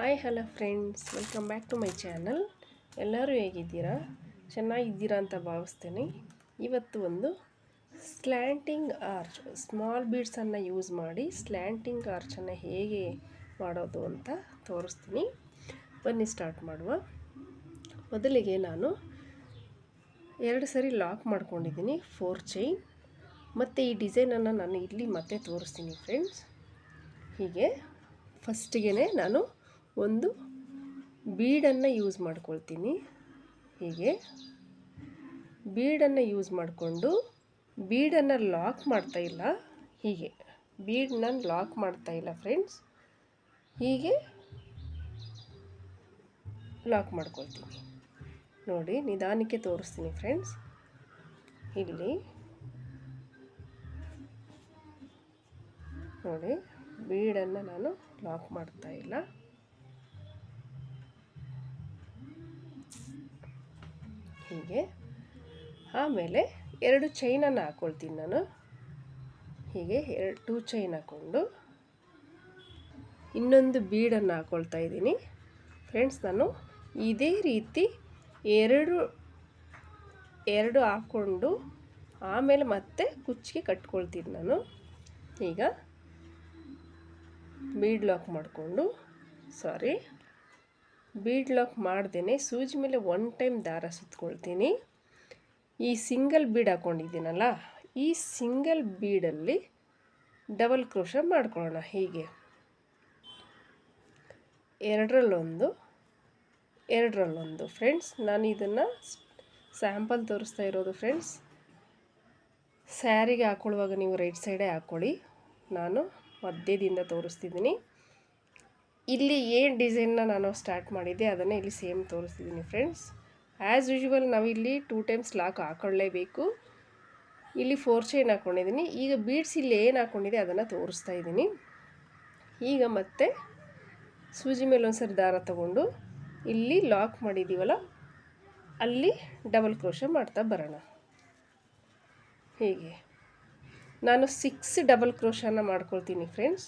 Hi hello friends welcome back to my channel ಎಲ್ಲರೂ ಹೇಗಿದ್ದೀರಾ? ಚೆನ್ನಾಗಿದ್ದೀರಾ ಅಂತ ಭಾವಿಸ್ತೇನೆ. ಇವತ್ತು ಒಂದು ಸ್ಲ್ಯಾಂಟಿಂಗ್ ಆರ್ಚ್ ಸ್ಮಾಲ್ ಬೀಡ್ಸನ್ನು ಯೂಸ್ ಮಾಡಿ ಸ್ಲ್ಯಾಂಟಿಂಗ್ ಆರ್ಚನ್ನು ಹೇಗೆ ಮಾಡೋದು ಅಂತ ತೋರಿಸ್ತೀನಿ. ಬನ್ನಿ ಸ್ಟಾರ್ಟ್ ಮಾಡುವ. ಮೊದಲಿಗೆ ನಾನು ಎರಡು ಸರಿ ಲಾಕ್ ಮಾಡ್ಕೊಂಡಿದ್ದೀನಿ ಫೋರ್ ಚೈನ್ ಮತ್ತು ಈ ಡಿಸೈನನ್ನು ನಾನು ಇಲ್ಲಿ ಮತ್ತೆ ತೋರಿಸ್ತೀನಿ ಫ್ರೆಂಡ್ಸ್ ಹೀಗೆ ಫಸ್ಟಿಗೆ ನಾನು ಒಂದು ಬೀಡನ್ನು ಯೂಸ್ ಮಾಡ್ಕೊಳ್ತೀನಿ. ಹೀಗೆ ಬೀಡನ್ನು ಯೂಸ್ ಮಾಡಿಕೊಂಡು ಬೀಡನ್ನು ಲಾಕ್ ಮಾಡ್ತಾ ಇಲ್ಲ. ಹೀಗೆ ಬೀಡನ್ನ ಲಾಕ್ ಮಾಡ್ತಾ ಇಲ್ಲ ಫ್ರೆಂಡ್ಸ್. ಹೀಗೆ ಲಾಕ್ ಮಾಡ್ಕೊಳ್ತೀನಿ. ನೋಡಿ, ನಿಧಾನಕ್ಕೆ ತೋರಿಸ್ತೀನಿ ಫ್ರೆಂಡ್ಸ್. ಇಲ್ಲಿ ನೋಡಿ, ಬೀಡನ್ನು ನಾನು ಲಾಕ್ ಮಾಡ್ತಾ ಇಲ್ಲ. ಹೀಗೆ ಆಮೇಲೆ ಎರಡು ಚೈನನ್ನು ಹಾಕ್ಕೊಳ್ತೀನಿ ನಾನು. ಹೀಗೆ ಎರಡು ಟೂ ಚೈನ್ ಹಾಕ್ಕೊಂಡು ಇನ್ನೊಂದು ಬೀಡನ್ನು ಹಾಕ್ಕೊಳ್ತಾ ಇದ್ದೀನಿ. ಫ್ರೆಂಡ್ಸ್ ನಾನು ಇದೇ ರೀತಿ ಎರಡು ಎರಡು ಹಾಕ್ಕೊಂಡು ಆಮೇಲೆ ಮತ್ತೆ ಕುಚ್ಚಿಗೆ ಕಟ್ಕೊಳ್ತೀನಿ ನಾನು. ಈಗ ಬೀಡ್ ಲಾಕ್ ಮಾಡಿಕೊಂಡು ಸಾರಿ ಬೀಡ್ ಲಾಕ್ ಮಾಡ್ದೇ ಸೂಜಿ ಮೇಲೆ ಒನ್ ಟೈಮ್ ದಾರ ಸುತ್ಕೊಳ್ತೀನಿ. ಈ ಸಿಂಗಲ್ ಬೀಡ್ ಹಾಕ್ಕೊಂಡಿದ್ದೀನಲ್ಲ ಈ ಸಿಂಗಲ್ ಬೀಡಲ್ಲಿ ಡಬಲ್ ಕ್ರೋಶ ಮಾಡ್ಕೊಳ್ಳೋಣ, ಹೀಗೆ. ಎರಡರಲ್ಲೊಂದು ಎರಡರಲ್ಲೊಂದು. ಫ್ರೆಂಡ್ಸ್ ನಾನು ಇದನ್ನು ಸ್ಯಾಂಪಲ್ ತೋರಿಸ್ತಾ ಇರೋದು ಫ್ರೆಂಡ್ಸ್ ಸ್ಯಾರಿಗೆ ಹಾಕ್ಕೊಳ್ಳುವಾಗ ನೀವು ರೈಟ್ ಸೈಡೇ ಹಾಕ್ಕೊಳ್ಳಿ. ನಾನು ಮಧ್ಯದಿಂದ ತೋರಿಸ್ತಿದ್ದೀನಿ. ಇಲ್ಲಿ ಏನು ಡಿಸೈನ್ನ ನಾನು ಸ್ಟಾರ್ಟ್ ಮಾಡಿದ್ದೆ, ಅದನ್ನೇ ಇಲ್ಲಿ ಸೇಮ್ ತೋರಿಸ್ತಿದ್ದೀನಿ ಫ್ರೆಂಡ್ಸ್ ಆ್ಯಸ್ ಯೂಶ್ವಲ್ ನಾವಿಲ್ಲಿ ಟೂ ಟೈಮ್ಸ್ ಲಾಕ್ ಹಾಕೊಳ್ಳೇಬೇಕು. ಇಲ್ಲಿ ಫೋರ್ ಚೈನ್ ಹಾಕ್ಕೊಂಡಿದ್ದೀನಿ ಈಗ ಬೀಡ್ಸ್ ಇಲ್ಲಿ ಏನು ಹಾಕ್ಕೊಂಡಿದೆ ಅದನ್ನು ತೋರಿಸ್ತಾ ಇದ್ದೀನಿ ಈಗ ಮತ್ತೆ ಸೂಜಿ ಮೇಲೆ ಒಂದ್ಸರಿ ದಾರ ತಗೊಂಡು ಇಲ್ಲಿ ಲಾಕ್ ಮಾಡಿದ್ದೀವಲ್ಲ ಅಲ್ಲಿ ಡಬಲ್ ಕ್ರೋಶ ಮಾಡ್ತಾ ಬರೋಣ. ಹೀಗೆ. ನಾನು ಸಿಕ್ಸ್ ಡಬಲ್ ಕ್ರೋಶನ ಮಾಡ್ಕೊಳ್ತೀನಿ ಫ್ರೆಂಡ್ಸ್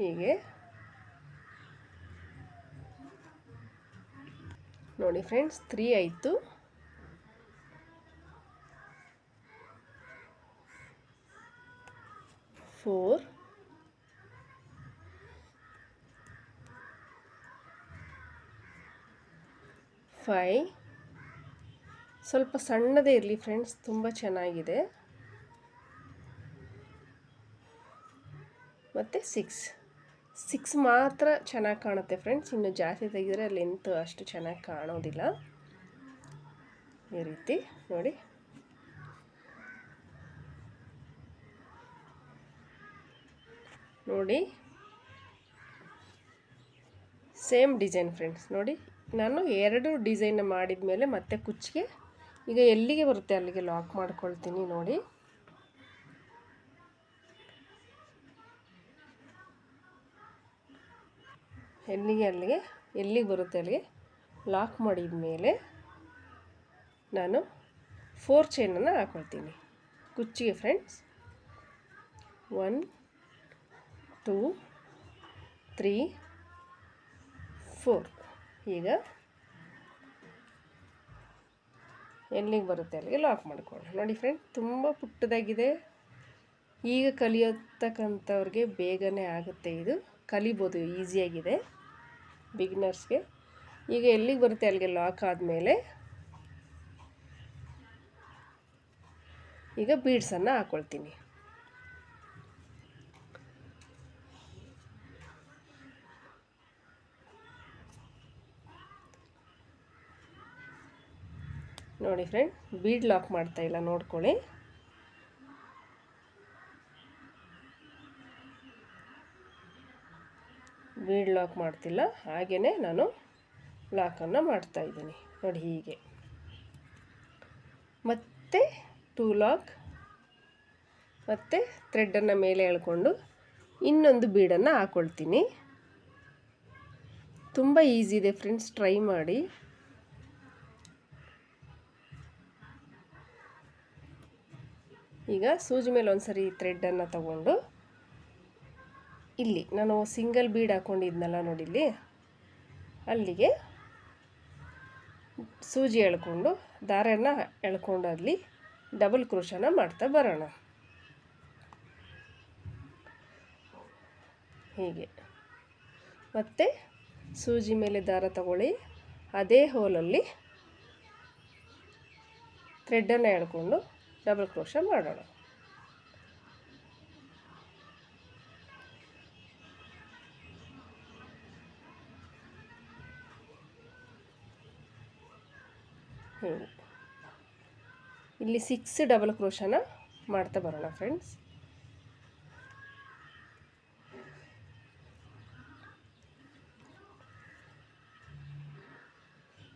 ಹೀಗೆ. ನೋಡಿ ಫ್ರೆಂಡ್ಸ್ ತ್ರೀ ಆಯಿತು. ಫೋರ್ ಫೈ ಸ್ವಲ್ಪ ಸಣ್ಣದೇ ಇರಲಿ ಫ್ರೆಂಡ್ಸ್ ತುಂಬ ಚೆನ್ನಾಗಿದೆ. ಮತ್ತು ಸಿಕ್ಸ್ ಸಿಕ್ಸ್ ಮಾತ್ರ ಚೆನ್ನಾಗಿ ಕಾಣುತ್ತೆ ಫ್ರೆಂಡ್ಸ್ ಇನ್ನು ಜಾಸ್ತಿ ತೆಗೆದರೆ ಲೆಂತ್ ಅಷ್ಟು ಚೆನ್ನಾಗಿ ಕಾಣೋದಿಲ್ಲ. ಈ ರೀತಿ, ನೋಡಿ. ನೋಡಿ. ಸೇಮ್ ಡಿಸೈನ್ ಫ್ರೆಂಡ್ಸ್ ನೋಡಿ. ನಾನು ಎರಡು ಡಿಸೈನ್ ಮಾಡಿದ ಮೇಲೆ ಮತ್ತೆ ಕುಚ್ಚಿಗೆ, ಈಗ ಎಲ್ಲಿಗೆ ಬರುತ್ತೆ ಅಲ್ಲಿಗೆ ಲಾಕ್ ಮಾಡ್ಕೊಳ್ತೀನಿ, ನೋಡಿ. ಎಲ್ಲಿಗೆ ಅಲ್ಲಿಗೆ ಎಲ್ಲಿಗೆ ಬರುತ್ತೆ ಅಲ್ಲಿಗೆ ಲಾಕ್ ಮಾಡಿದ ಮೇಲೆ ನಾನು ಫೋರ್ ಚೈನನ್ನು ಹಾಕ್ಕೊಳ್ತೀನಿ ಕುಚ್ಚಿಗೆ friends one two three four ಈಗ ಎಲ್ಲಿಗೆ ಬರುತ್ತೆ ಅಲ್ಲಿಗೆ ಲಾಕ್ ಮಾಡಿಕೊಳ್ಳಿ ನೋಡಿ ಫ್ರೆಂಡ್ ತುಂಬ ಪುಟ್ಟದಾಗಿದೆ. ಈಗ ಕಲಿಯತಕ್ಕಂಥವ್ರಿಗೆ ಬೇಗನೆ ಆಗುತ್ತೆ ಇದು. ಕಲಿಬೋದು ಈಸಿಯಾಗಿದೆ ಬಿಗಿನರ್ಸ್ಗೆ. ಈಗ ಎಲ್ಲಿಗೆ ಬರುತ್ತೆ ಅಲ್ಲಿಗೆ ಲಾಕ್ ಆದಮೇಲೆ? ಈಗ ಬೀಡ್ಸನ್ನು ಹಾಕ್ಕೊಳ್ತೀನಿ ನೋಡಿ ಫ್ರೆಂಡ್ ಬೀಡ್ ಲಾಕ್ ಮಾಡ್ತಾ ಇಲ್ಲ, ನೋಡ್ಕೊಳ್ಳಿ. ಬೀಡ್ ಲಾಕ್ ಮಾಡ್ತಿಲ್ಲ ಹಾಗೆಯೇ ನಾನು ಲಾಕನ್ನು ಮಾಡ್ತಾ ಇದ್ದೀನಿ. ನೋಡಿ ಹೀಗೆ. ಮತ್ತು ಟೂ ಲಾಕ್ ಮತ್ತು ಥ್ರೆಡ್ಡನ್ನು ಮೇಲೆ ಎಳ್ಕೊಂಡು ಇನ್ನೊಂದು ಬೀಡನ್ನು ಹಾಕ್ಕೊಳ್ತೀನಿ ತುಂಬ ಈಸಿ ಇದೆ ಫ್ರೆಂಡ್ಸ್ ಟ್ರೈ ಮಾಡಿ. ಈಗ ಸೂಜಿ ಮೇಲೆ ಒಂದು ಸರಿ ಥ್ರೆಡ್ಡನ್ನು ತಗೊಂಡು ಇಲ್ಲಿ ನಾನು ಸಿಂಗಲ್ ಬೀಡ್ ಹಾಕ್ಕೊಂಡಿದ್ನಲ್ಲ ನೋಡಿ ಇಲ್ಲಿ. ಅಲ್ಲಿಗೆ ಸೂಜಿ ಎಳ್ಕೊಂಡು ದಾರನ ಎಳ್ಕೊಂಡು ಅಲ್ಲಿ ಡಬಲ್ ಕ್ರೋಶನ ಮಾಡ್ತಾ ಬರೋಣ. ಹೀಗೆ. ಮತ್ತು ಸೂಜಿ ಮೇಲೆ ದಾರ ತಗೊಳ್ಳಿ. ಅದೇ ಹೋಲಲ್ಲಿ ಥ್ರೆಡ್ಡನ್ನು ಎಳ್ಕೊಂಡು ಡಬಲ್ ಕ್ರೋಶ ಮಾಡೋಣ. ಇಲ್ಲಿ ಸಿಕ್ಸ್ ಡಬಲ್ ಕ್ರೋಶನ ಮಾಡ್ತಾ ಬರೋಣ ಫ್ರೆಂಡ್ಸ್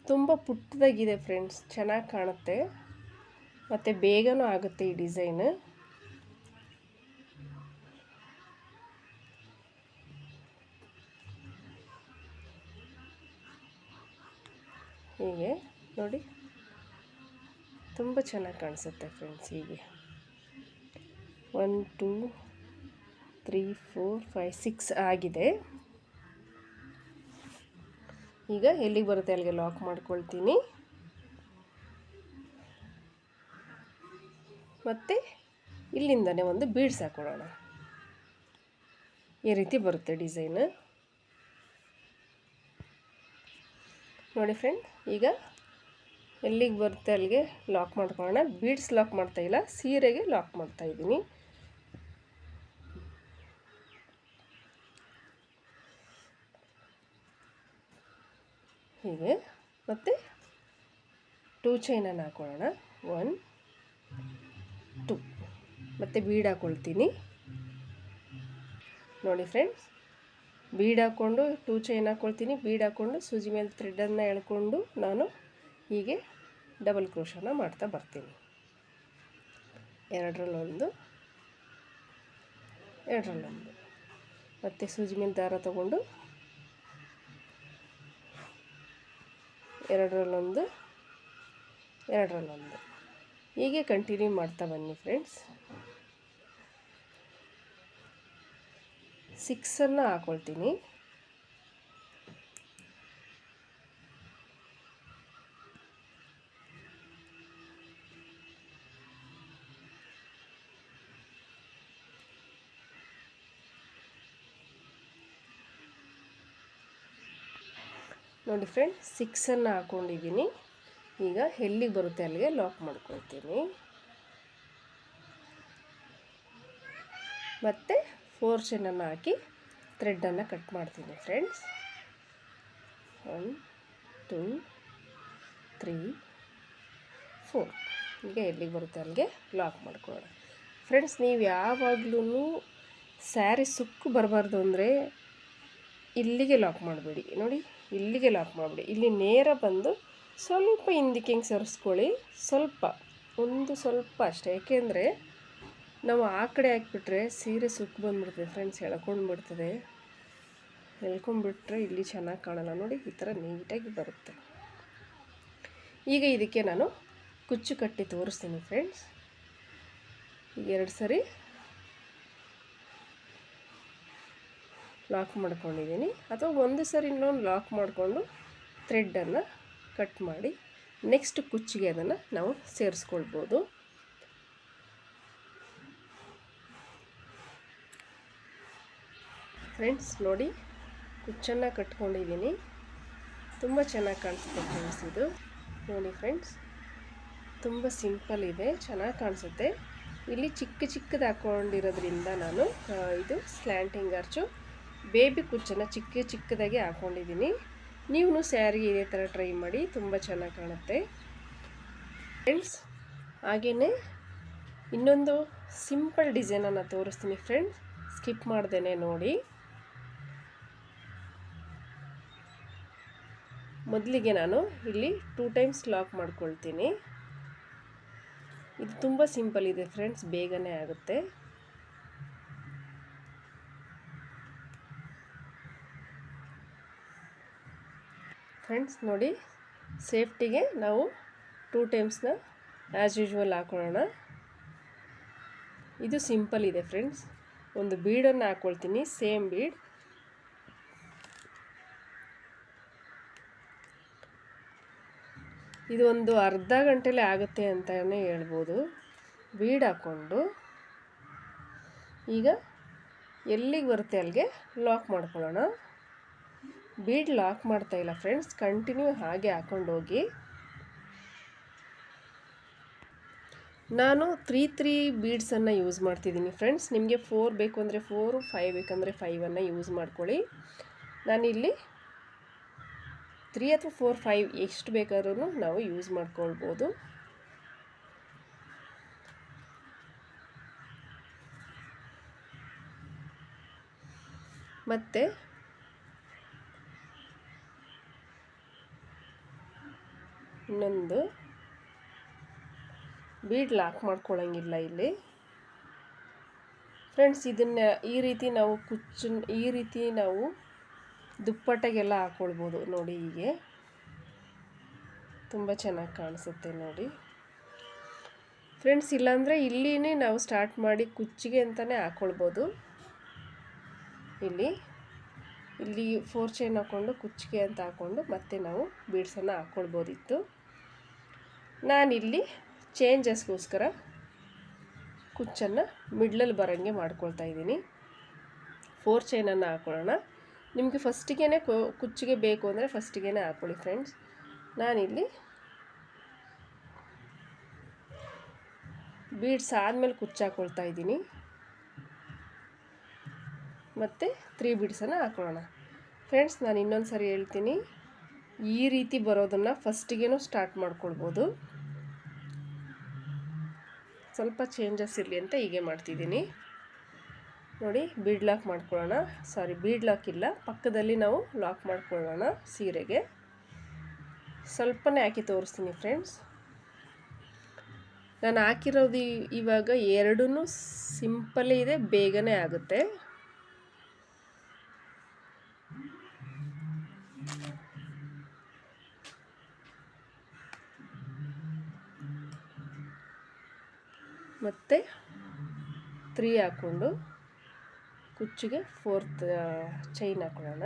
ತುಂಬ ಪುಟ್ಟದಾಗಿದೆ ಫ್ರೆಂಡ್ಸ್ ಚೆನ್ನಾಗಿ ಕಾಣುತ್ತೆ. ಮತ್ತು ಬೇಗನೂ ಆಗುತ್ತೆ ಈ ಡಿಸೈನ್ ಹೀಗೆ, ನೋಡಿ. ತುಂಬ ಚೆನ್ನಾಗಿ ಕಾಣಿಸುತ್ತೆ ಫ್ರೆಂಡ್ಸ್ ಹೀಗೆ. One, two, three, four, five, six ಆಗಿದೆ. ಈಗ ಎಲ್ಲಿಗೆ ಬರುತ್ತೆ ಅಲ್ಲಿಗೆ ಲಾಕ್ ಮಾಡ್ಕೊಳ್ತೀನಿ. ಮತ್ತು ಇಲ್ಲಿಂದನೇ ಒಂದು ಬೀಡ್ಸ್ ಹಾಕೊಳ್ಳೋಣ. ಈ ರೀತಿ ಬರುತ್ತೆ ಡಿಸೈನ್. ನೋಡಿ ಫ್ರೆಂಡ್, ಈಗ ಎಲ್ಲಿಗೆ ಬರುತ್ತೆ ಅಲ್ಲಿಗೆ ಲಾಕ್ ಮಾಡ್ಕೊಳ್ಳೋಣ. ಬೀಡ್ಸ್ ಲಾಕ್ ಮಾಡ್ತಾ ಇಲ್ಲ, ಸೀರೆಗೆ ಲಾಕ್ ಮಾಡ್ತಾ ಇದ್ದೀನಿ. ಹೀಗೆ, ಮತ್ತು ಟೂ ಚೈನನ್ನು ಹಾಕೊಳ್ಳೋಣ. ಒನ್ ಟು ಮತ್ತು ಬೀಡ್ ಹಾಕ್ಕೊಳ್ತೀನಿ ನೋಡಿ ಫ್ರೆಂಡ್ಸ್ ಬೀಡ್ ಹಾಕ್ಕೊಂಡು ಟೂ ಚೈನ್ ಹಾಕ್ಕೊಳ್ತೀನಿ ಬೀಡ್ ಹಾಕ್ಕೊಂಡು ಸೂಜಿ ಮೇಲೆ ಥ್ರೆಡನ್ನು ಎಳ್ಕೊಂಡು ನಾನು ಹೀಗೆ ಡಬಲ್ ಕ್ರೋಶನ ಮಾಡ್ತಾ ಬರ್ತೀನಿ. ಎರಡರಲ್ಲೊಂದು ಎರಡರಲ್ಲೊಂದು. ಮತ್ತು ಸೂಜಿ ಮೇಲೆ ದಾರ ತಗೊಂಡು, ಎರಡರಲ್ಲೊಂದು ಎರಡರಲ್ಲೊಂದು. ಹೀಗೆ ಕಂಟಿನ್ಯೂ ಮಾಡ್ತಾ ಬನ್ನಿ ಫ್ರೆಂಡ್ಸ್ ಸಿಕ್ಸನ್ನು ಹಾಕ್ಕೊಳ್ತೀನಿ ನೋಡಿ ಫ್ರೆಂಡ್ ಸಿಕ್ಸನ್ನು ಹಾಕ್ಕೊಂಡಿದ್ದೀನಿ ಈಗ ಎಲ್ಲಿಗೆ ಬರುತ್ತೆ ಅಲ್ಲಿಗೆ ಲಾಕ್ ಮಾಡ್ಕೊಳ್ತೀನಿ. ಮತ್ತು ಫೋರ್ ಚೆನ್ನನ್ನು ಹಾಕಿ ಥ್ರೆಡ್ಡನ್ನು ಕಟ್ ಮಾಡ್ತೀನಿ friends one two three four ಈಗ ಎಲ್ಲಿಗೆ ಬರುತ್ತೆ ಅಲ್ಲಿಗೆ ಲಾಕ್ ಮಾಡ್ಕೊಳ್ಳೋಣ. ಫ್ರೆಂಡ್ಸ್ ನೀವು ಯಾವಾಗಲೂ ಸ್ಯಾರಿ ಸುಕ್ಕು ಬರಬಾರ್ದು ಅಂದರೆ ಇಲ್ಲಿಗೆ ಲಾಕ್ ಮಾಡಬೇಡಿ. ನೋಡಿ ಇಲ್ಲಿಗೆ ಲಾಕ್ ಮಾಡಿಬಿಡಿ. ಇಲ್ಲಿ ನೇರ ಬಂದು ಸ್ವಲ್ಪ ಹಿಂದಕ್ಕೆ ಹಿಂಗೆ ಸರಿಸ್ಕೊಳ್ಳಿ. ಸ್ವಲ್ಪ, ಒಂದು ಸ್ವಲ್ಪ ಅಷ್ಟೇ. ಏಕೆಂದರೆ ನಾವು ಆ ಕಡೆ ಹಾಕ್ಬಿಟ್ರೆ ಸೀರೆ ಸುಕ್ಕು ಬಂದುಬಿಡ್ತದೆ ಫ್ರೆಂಡ್ಸ್ ಎಳ್ಕೊಂಡ್ಬಿಡ್ತದೆ. ಎಳ್ಕೊಂಡ್ಬಿಟ್ರೆ ಇಲ್ಲಿ ಚೆನ್ನಾಗಿ ಕಾಣಲ್ಲ. ನೋಡಿ, ಈ ಥರ ನೀಟಾಗಿ ಬರುತ್ತೆ. ಈಗ ಇದಕ್ಕೆ ನಾನು ಕುಚ್ಚು ಕಟ್ಟಿ ತೋರಿಸ್ತೀನಿ ಫ್ರೆಂಡ್ಸ್ ಎರಡು ಸರಿ ಲಾಕ್ ಮಾಡ್ಕೊಂಡಿದ್ದೀನಿ. ಅಥವಾ ಒಂದು ಸರಿ ಇನ್ನೊಂದು ಲಾಕ್ ಮಾಡಿಕೊಂಡು ಥ್ರೆಡ್ಡನ್ನು ಕಟ್ ಮಾಡಿ ನೆಕ್ಸ್ಟ್ ಕುಚ್ಚಿಗೆ ಅದನ್ನು ನಾವು ಸೇರಿಸ್ಕೊಳ್ಬೋದು. ಫ್ರೆಂಡ್ಸ್ ನೋಡಿ, ಕುಚ್ಚನ್ನು ಕಟ್ಕೊಂಡಿದ್ದೀನಿ. ತುಂಬ ಚೆನ್ನಾಗಿ ಕಾಣಿಸುತ್ತೆ ಫ್ರೆಂಡ್ಸ್ ಇದು. ನೋಡಿ ಫ್ರೆಂಡ್ಸ್ ತುಂಬ ಸಿಂಪಲ್ ಇದೆ, ಚೆನ್ನಾಗಿ ಕಾಣಿಸುತ್ತೆ. ಇಲ್ಲಿ ಚಿಕ್ಕ ಚಿಕ್ಕದು ಹಾಕ್ಕೊಂಡಿರೋದ್ರಿಂದ ನಾನು ಇದು ಸ್ಲ್ಯಾಂಟಿಂಗ್ ಅರ್ಚು ಬೇಬಿ ಕುಚ್ಚನ್ನು ಚಿಕ್ಕ ಚಿಕ್ಕದಾಗಿ ಹಾಕ್ಕೊಂಡಿದ್ದೀನಿ ನೀವು ಸ್ಯಾರಿಗೆ ಇದೇ ಥರ ಟ್ರೈ ಮಾಡಿ, ತುಂಬ ಚೆನ್ನಾಗಿ ಕಾಣುತ್ತೆ. ಫ್ರೆಂಡ್ಸ್ ಹಾಗೆಯೇ ಇನ್ನೊಂದು ಸಿಂಪಲ್ ಡಿಸೈನನ್ನು ತೋರಿಸ್ತೀನಿ ಫ್ರೆಂಡ್ಸ್ ಸ್ಕಿಪ್ ಮಾಡ್ದೇ ನೋಡಿ. ಮೊದಲಿಗೆ ನಾನು ಇಲ್ಲಿ ಟೂ ಟೈಮ್ಸ್ ಲಾಕ್ ಮಾಡ್ಕೊಳ್ತೀನಿ. ಇದು ತುಂಬ ಸಿಂಪಲ್ ಇದೆ ಫ್ರೆಂಡ್ಸ್ ಬೇಗನೆ ಆಗುತ್ತೆ. ಫ್ರೆಂಡ್ಸ್ ನೋಡಿ, ಸೇಫ್ಟಿಗೆ ನಾವು ಟೂ ಟೈಮ್ಸ್ನ ಆ್ಯಸ್ ಯೂಶ್ವಲ್ ಹಾಕೊಳ್ಳೋಣ. ಇದು ಸಿಂಪಲ್ ಇದೆ ಫ್ರೆಂಡ್ಸ್. ಒಂದು ಬೀಡನ್ನು ಹಾಕ್ಕೊಳ್ತೀನಿ ಸೇಮ್ ಬೀಡ್. ಇದು ಒಂದು ಅರ್ಧ ಗಂಟೆಲೇ ಆಗುತ್ತೆ ಅಂತಲೇ ಹೇಳ್ಬೋದು. ಬೀಡ್ ಹಾಕ್ಕೊಂಡು ಈಗ ಎಲ್ಲಿಗೆ ಬರುತ್ತೆ ಅಲ್ಲಿಗೆ ಲಾಕ್ ಮಾಡ್ಕೊಳ್ಳೋಣ. ಬೀಡ್ ಲಾಕ್ ಮಾಡ್ತಾ ಇಲ್ಲ ಫ್ರೆಂಡ್ಸ್ ಕಂಟಿನ್ಯೂ ಹಾಗೆ ಹಾಕೊಂಡೋಗಿ ನಾನು ತ್ರೀ ತ್ರೀ ಬೀಡ್ಸನ್ನು ಯೂಸ್ ಮಾಡ್ತಿದ್ದೀನಿ ಫ್ರೆಂಡ್ಸ್ ನಿಮಗೆ ಫೋರ್ ಬೇಕು ಅಂದರೆ ಫೋರು ಫೈವ್ ಬೇಕಂದರೆ ಫೈವನ್ನು ಯೂಸ್ ಮಾಡ್ಕೊಳ್ಳಿ. ನಾನಿಲ್ಲಿ ತ್ರೀ ಅಥವಾ ಫೋರ್ ಫೈವ್ ಎಷ್ಟು ಬೇಕಾದ್ರೂ ನಾವು ಯೂಸ್ ಮಾಡ್ಕೊಳ್ಬೋದು. ಮತ್ತು ಇನ್ನೊಂದು ಬೀಡ್ ಲಾಕ್ ಮಾಡ್ಕೊಳ್ಳೋಂಗಿಲ್ಲ ಇಲ್ಲಿ. ಫ್ರೆಂಡ್ಸ್ ಇದನ್ನ ಈ ರೀತಿ ನಾವು ಕುಚ್ಚು ಈ ರೀತಿ ನಾವು ದುಪ್ಪಟ್ಟಾಗೆಲ್ಲ ಹಾಕ್ಕೊಳ್ಬೋದು ನೋಡಿ ಹೀಗೆ. ತುಂಬ ಚೆನ್ನಾಗಿ ಕಾಣಿಸುತ್ತೆ ನೋಡಿ. ಫ್ರೆಂಡ್ಸ್ ಇಲ್ಲಾಂದರೆ ಇಲ್ಲಿನೇ ನಾವು ಸ್ಟಾರ್ಟ್ ಮಾಡಿ ಕುಚ್ಚಿಗೆ ಅಂತಲೇ ಹಾಕ್ಕೊಳ್ಬೋದು ಇಲ್ಲಿ ಇಲ್ಲಿ ಫೋರ್ ಚೈನ್ ಹಾಕ್ಕೊಂಡು ಕುಚ್ಚಿಗೆ ಅಂತ ಹಾಕ್ಕೊಂಡು ಮತ್ತೆ ನಾವು ಬೀಡ್ಸನ್ನು ಹಾಕ್ಕೊಳ್ಬೋದಿತ್ತು ನಾನಿಲ್ಲಿ ಚೇಂಜಸ್ಗೋಸ್ಕರ ಕುಚ್ಚನ್ನು ಮಿಡ್ಲಲ್ಲಿ ಬರೋಂಗೆ ಮಾಡ್ಕೊಳ್ತಾ ಇದ್ದೀನಿ. ಫೋರ್ ಚೈನನ್ನು ಹಾಕ್ಕೊಳ್ಳೋಣ ನಿಮಗೆ ಫಸ್ಟಿಗೆ ಕುಚ್ಚಿಗೆ ಬೇಕು ಅಂದರೆ ಫಸ್ಟಿಗೆ ಹಾಕ್ಕೊಳ್ಳಿ ಫ್ರೆಂಡ್ಸ್ ನಾನಿಲ್ಲಿ ಬೀಡ್ಸ್ ಆದಮೇಲೆ ಕುಚ್ಚು ಹಾಕ್ಕೊಳ್ತಾ ಇದ್ದೀನಿ. ಮತ್ತು ತ್ರೀ ಬೀಡ್ಸನ್ನು ಹಾಕ್ಕೊಳ್ಳೋಣ ಫ್ರೆಂಡ್ಸ್ ನಾನು ಇನ್ನೊಂದು ಸರಿ ಹೇಳ್ತೀನಿ. ಈ ರೀತಿ ಬರೋದನ್ನು ಫಸ್ಟಿಗೇನು ಸ್ಟಾರ್ಟ್ ಮಾಡ್ಕೊಳ್ಬೋದು. ಸ್ವಲ್ಪ ಚೇಂಜಸ್ ಇರಲಿ ಅಂತ ಹೀಗೆ ಮಾಡ್ತಿದ್ದೀನಿ. ನೋಡಿ ಬೀಡ್ ಲಾಕ್ ಮಾಡ್ಕೊಳ್ಳೋಣ. ಸಾರಿ ಬೀಡ್ ಲಾಕ್ ಇಲ್ಲ. ಪಕ್ಕದಲ್ಲಿ ನಾವು ಲಾಕ್ ಮಾಡ್ಕೊಳ್ಳೋಣ ಸೀರೆಗೆ. ಸ್ವಲ್ಪನೇ ಹಾಕಿ ತೋರಿಸ್ತೀನಿ ಫ್ರೆಂಡ್ಸ್ ನಾನು ಹಾಕಿರೋದು ಇವಾಗ ಎರಡೂ ಸಿಂಪಲ್ಲೇ ಇದೆ, ಬೇಗನೆ ಆಗುತ್ತೆ. ಮತ್ತು ತ್ರೀ ಹಾಕ್ಕೊಂಡು ಕುಚ್ಚಿಗೆ ಫೋರ್ತ್ ಚೈನ್ ಹಾಕೊಳ್ಳೋಣ.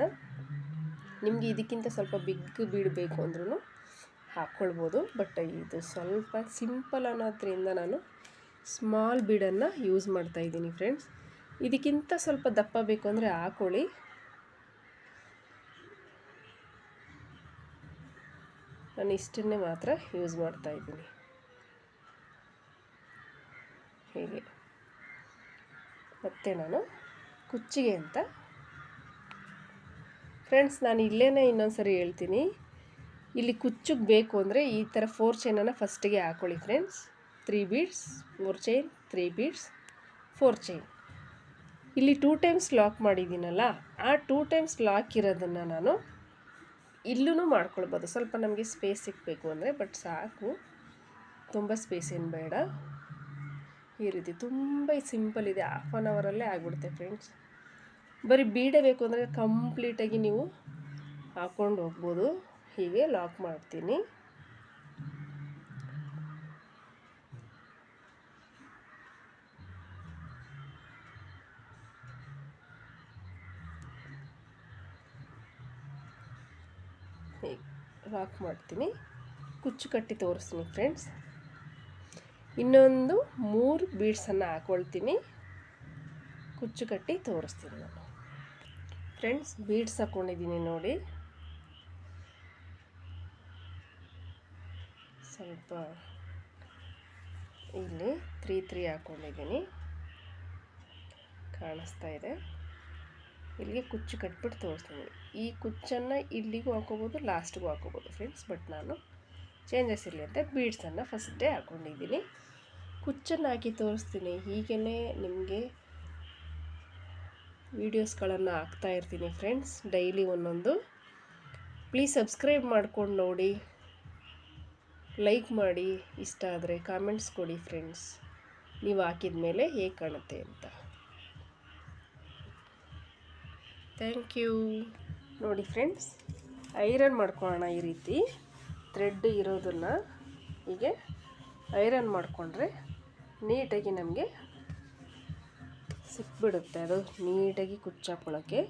ನಿಮಗೆ ಇದಕ್ಕಿಂತ ಸ್ವಲ್ಪ ಬಿಗ್ ಬೀಡಬೇಕು ಅಂದ್ರೂ ಹಾಕ್ಕೊಳ್ಬೋದು. ಬಟ್ ಇದು ಸ್ವಲ್ಪ ಸಿಂಪಲ್ ಅನ್ನೋದ್ರಿಂದ ನಾನು ಸ್ಮಾಲ್ ಬೀಡನ್ನು ಯೂಸ್ ಮಾಡ್ತಾ ಇದ್ದೀನಿ ಫ್ರೆಂಡ್ಸ್ ಇದಕ್ಕಿಂತ ಸ್ವಲ್ಪ ದಪ್ಪ ಬೇಕು ಅಂದರೆ ಹಾಕ್ಕೊಳ್ಳಿ ನಾನು ಇಷ್ಟನ್ನೇ ಮಾತ್ರ ಯೂಸ್ ಮಾಡ್ತಾಯಿದ್ದೀನಿ ಹೀಗೆ. ಮತ್ತೆ ನಾನು ಕುಚ್ಚಿಗೆ ಅಂತ. ಫ್ರೆಂಡ್ಸ್ ನಾನು ಇಲ್ಲೇ ಇನ್ನೊಂದು ಸರಿ ಹೇಳ್ತೀನಿ. ಇಲ್ಲಿ ಕುಚ್ಚಿಗೆ ಬೇಕು ಅಂದರೆ ಈ ಥರ ಫೋರ್ ಚೈನನ್ನು ಫಸ್ಟಿಗೆ ಹಾಕ್ಕೊಳ್ಳಿ friends three beads four chain three beads four chain ಇಲ್ಲಿ ಟೂ ಟೈಮ್ಸ್ ಲಾಕ್ ಮಾಡಿದ್ದೀನಲ್ಲ, ಆ ಟೂ ಟೈಮ್ಸ್ ಲಾಕ್ ಇರೋದನ್ನು ನಾನು ಇಲ್ಲೂ ಮಾಡ್ಕೊಳ್ಬೋದು. ಸ್ವಲ್ಪ ನಮಗೆ ಸ್ಪೇಸ್ ಸಿಗಬೇಕು ಅಂದರೆ ಬಟ್ ಸಾಕು. ತುಂಬ ಸ್ಪೇಸ್ ಏನು ಬೇಡ. ಈ ರೀತಿ ತುಂಬ ಸಿಂಪಲ್ ಇದೆ. ಹಾಫ್ ಆನ್ ಅವರಲ್ಲೇ ಆಗಿಬಿಡುತ್ತೆ ಫ್ರೆಂಡ್ಸ್ ಬರೀ ಬೀಡೆ ಬೇಕು ಅಂದರೆ ಕಂಪ್ಲೀಟಾಗಿ ನೀವು ಹಾಕ್ಕೊಂಡು ಹೋಗ್ಬೋದು. ಹೀಗೆ ಲಾಕ್ ಮಾಡ್ತೀನಿ. ಲಾಕ್ ಮಾಡ್ತೀನಿ. ಕುಚ್ಚು ಕಟ್ಟಿ ತೋರಿಸ್ತೀನಿ ಫ್ರೆಂಡ್ಸ್ ಇನ್ನೊಂದು ಮೂರು ಬೀಡ್ಸನ್ನು ಹಾಕ್ಕೊಳ್ತೀನಿ ಕುಚ್ಚು ಕಟ್ಟಿ ತೋರಿಸ್ತೀನಿ ನಾನು. ಫ್ರೆಂಡ್ಸ್, ಬೀಡ್ಸ್ ಹಾಕ್ಕೊಂಡಿದ್ದೀನಿ ನೋಡಿ. ಸ್ವಲ್ಪ ಇಲ್ಲಿ ತ್ರೀ ತ್ರೀ ಹಾಕ್ಕೊಂಡಿದ್ದೀನಿ ಕಾಣಿಸ್ತಾ ಇದೆ. ಇಲ್ಲಿಗೆ ಕುಚ್ಚು ಕಟ್ಬಿಟ್ಟು ತೋರಿಸ್ತೀನಿ. ಈ ಕುಚ್ಚನ್ನು ಇಲ್ಲಿಗೂ ಹಾಕೋಬೋದು, ಲಾಸ್ಟಿಗೂ ಹಾಕೋಬೋದು ಫ್ರೆಂಡ್ಸ್, ಬಟ್ ನಾನು ಚೇಂಜಸ್ ಇರಲಿ ಅಂತ ಬೀಡ್ಸನ್ನು ಫಸ್ಟೇ ಹಾಕ್ಕೊಂಡಿದ್ದೀನಿ. ಕುಚ್ಚನ್ನು ಹಾಕಿ ತೋರಿಸ್ತೀನಿ. ಹೀಗೇ ನಿಮಗೆ ವೀಡಿಯೋಸ್ಗಳನ್ನು ಹಾಕ್ತಾ ಇರ್ತೀನಿ ಫ್ರೆಂಡ್ಸ್, ಡೈಲಿ ಒಂದೊಂದು. ಪ್ಲೀಸ್ ಸಬ್ಸ್ಕ್ರೈಬ್ ಮಾಡ್ಕೊಂಡು ನೋಡಿ. ಲೈಕ್ ಮಾಡಿ. ಇಷ್ಟ ಆದರೆ ಕಾಮೆಂಟ್ಸ್ ಕೊಡಿ ಫ್ರೆಂಡ್ಸ್. ನೀವು ಹಾಕಿದ ಮೇಲೆ ಹೇಗೆ ಕಾಣುತ್ತೆ ಅಂತ. Thank you. ನೋಡಿ ಫ್ರೆಂಡ್ಸ್, ಐರನ್ ಮಾಡ್ಕೊಳ್ಳೋಣ ಈ ರೀತಿ. ಥ್ರೆಡ್ ಇರೋದನ್ನು ಹೀಗೆ ಐರನ್ ಮಾಡಿಕೊಂಡ್ರೆ ನೀಟಾಗಿ ನಮಗೆ ಸಿಕ್ಬಿಡುತ್ತೆ. ಅದು ನೀಟಾಗಿ ಕುಚ್ಚಾಕೊಳ್ಳೋಕ್ಕೆ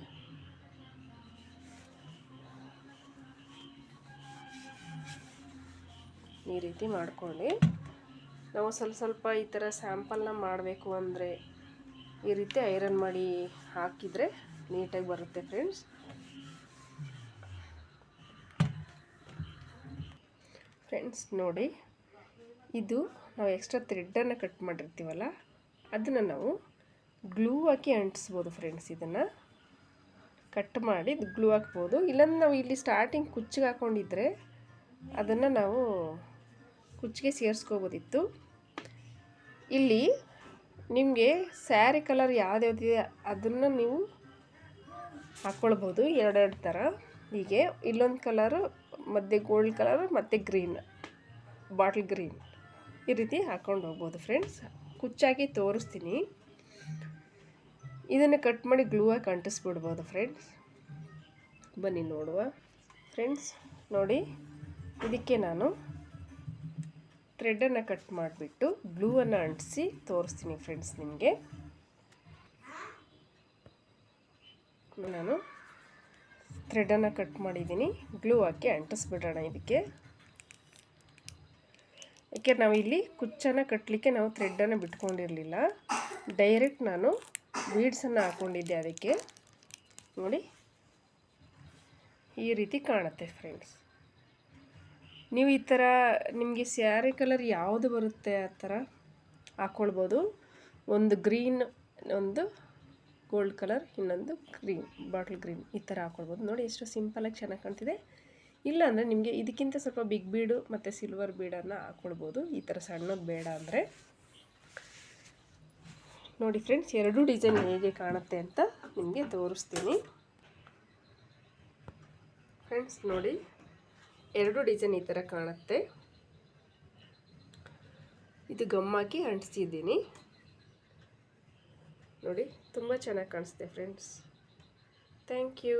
ಈ ರೀತಿ ಮಾಡ್ಕೊಳ್ಳಿ. ನಾವು ಸ್ವಲ್ಪ ಸ್ವಲ್ಪ ಈ ಥರ ಸ್ಯಾಂಪಲ್ನ ಮಾಡಬೇಕು ಅಂದರೆ ಈ ರೀತಿ ಐರನ್ ಮಾಡಿ ಹಾಕಿದರೆ ನೀಟಾಗಿ ಬರುತ್ತೆ ಫ್ರೆಂಡ್ಸ್ ಫ್ರೆಂಡ್ಸ್ ನೋಡಿ, ಇದು ನಾವು ಎಕ್ಸ್ಟ್ರಾ ಥ್ರೆಡ್ಡನ್ನು ಕಟ್ ಮಾಡಿರ್ತೀವಲ್ಲ, ಅದನ್ನು ನಾವು ಗ್ಲೂ ಹಾಕಿ ಅಂಟಿಸ್ಬೋದು ಫ್ರೆಂಡ್ಸ್ ಇದನ್ನು. ಕಟ್ ಮಾಡಿ ಗ್ಲೂ ಹಾಕ್ಬೋದು. ಇಲ್ಲಾಂದ್ರೆ ನಾವು ಇಲ್ಲಿ ಸ್ಟಾರ್ಟಿಂಗ್ ಕುಚ್ಚಿಗೆ ಹಾಕ್ಕೊಂಡಿದ್ರೆ ಅದನ್ನು ನಾವು ಕುಚ್ಚಿಗೆ ಸೇರಿಸ್ಕೋಬೋದಿತ್ತು. ಇಲ್ಲಿ ನಿಮಗೆ ಸ್ಯಾರಿ ಕಲರ್ ಯಾವ್ದ್ಯಾವ್ದಿದೆ ಅದನ್ನು ನೀವು ಹಾಕ್ಕೊಳ್ಬೋದು ಎರಡೆರಡು ಥರ ಹೀಗೆ ಇಲ್ಲೊಂದು ಕಲರು ಮಧ್ಯೆ ಗೋಲ್ಡ್ ಕಲರ್ ಮತ್ತು ಗ್ರೀನ್ ಬಾಟಲ್ ಗ್ರೀನ್ ಈ ರೀತಿ ಹಾಕ್ಕೊಂಡು ಹೋಗ್ಬೋದು ಫ್ರೆಂಡ್ಸ್ ಕುಚ್ಚಾಗಿ ತೋರಿಸ್ತೀನಿ. ಇದನ್ನು ಕಟ್ ಮಾಡಿ ಗ್ಲೂ ಹಾಕಿ ಅಂಟಿಸ್ಬಿಡ್ಬೋದು ಫ್ರೆಂಡ್ಸ್ ಬನ್ನಿ ನೋಡುವ. ಫ್ರೆಂಡ್ಸ್ ನೋಡಿ, ಇದಕ್ಕೆ ನಾನು ಥ್ರೆಡನ್ನು ಕಟ್ ಮಾಡಿಬಿಟ್ಟು ಗ್ಲೂವನ್ನು ಅಂಟಿಸಿ ತೋರಿಸ್ತೀನಿ ಫ್ರೆಂಡ್ಸ್ ನಿಮಗೆ. ನಾನು ಥ್ರೆಡನ್ನು ಕಟ್ ಮಾಡಿದ್ದೀನಿ ಗ್ಲೂ ಹಾಕಿ ಅಂಟಿಸ್ಬಿಡೋಣ ಇದಕ್ಕೆ. ಯಾಕೆ ನಾವು ಇಲ್ಲಿ ಕುಚ್ಚನ್ನು ಕಟ್ಟಲಿಕ್ಕೆ ನಾವು ಥ್ರೆಡ್ಡನ್ನು ಬಿಟ್ಕೊಂಡಿರಲಿಲ್ಲ. ಡೈರೆಕ್ಟ್ ನಾನು ಬೀಡ್ಸನ್ನು ಹಾಕ್ಕೊಂಡಿದ್ದೆ ಅದಕ್ಕೆ. ನೋಡಿ. ಈ ರೀತಿ ಕಾಣುತ್ತೆ ಫ್ರೆಂಡ್ಸ್ ನೀವು ಈ ಥರ ನಿಮಗೆ ಸ್ಯಾರಿ ಕಲರ್ ಯಾವುದು ಬರುತ್ತೆ ಆ ಥರ ಹಾಕ್ಕೊಳ್ಬೋದು ಒಂದು ಗ್ರೀನ್ ಒಂದು ಗೋಲ್ಡ್ ಕಲರ್, ಇನ್ನೊಂದು ಗ್ರೀನ್ ಬಾಟಲ್ ಗ್ರೀನ್ ಈ ಥರ ಹಾಕ್ಕೊಳ್ಬೋದು ನೋಡಿ ಎಷ್ಟು ಸಿಂಪಲಾಗಿ ಚೆನ್ನಾಗಿ ಕಾಣ್ತಿದೆ. ಇಲ್ಲ ಅಂದರೆ ನಿಮಗೆ ಇದಕ್ಕಿಂತ ಸ್ವಲ್ಪ ಬಿಗ್ ಬೀಡು ಮತ್ತು ಸಿಲ್ವರ್ ಬೀಡನ್ನು ಹಾಕ್ಕೊಳ್ಬೋದು ಈ ಥರ ಸಣ್ಣದು ಬೇಡ ಅಂದರೆ. ನೋಡಿ ಫ್ರೆಂಡ್ಸ್, ಎರಡೂ ಡಿಸೈನ್ ಹೇಗೆ ಕಾಣುತ್ತೆ ಅಂತ ನಿಮಗೆ ತೋರಿಸ್ತೀನಿ. ಫ್ರೆಂಡ್ಸ್, ನೋಡಿ ಎರಡು ಡಿಸೈನ್ ಈ ಥರ ಕಾಣುತ್ತೆ. ಇದು ಗಮ್ಮಾಕಿ ಅಂಟಿಸಿದ್ದೀನಿ. ನೋಡಿ ತುಂಬ ಚೆನ್ನಾಗಿ ಕಾಣಿಸುತ್ತೆ ಫ್ರೆಂಡ್ಸ್ ಥ್ಯಾಂಕ್ ಯು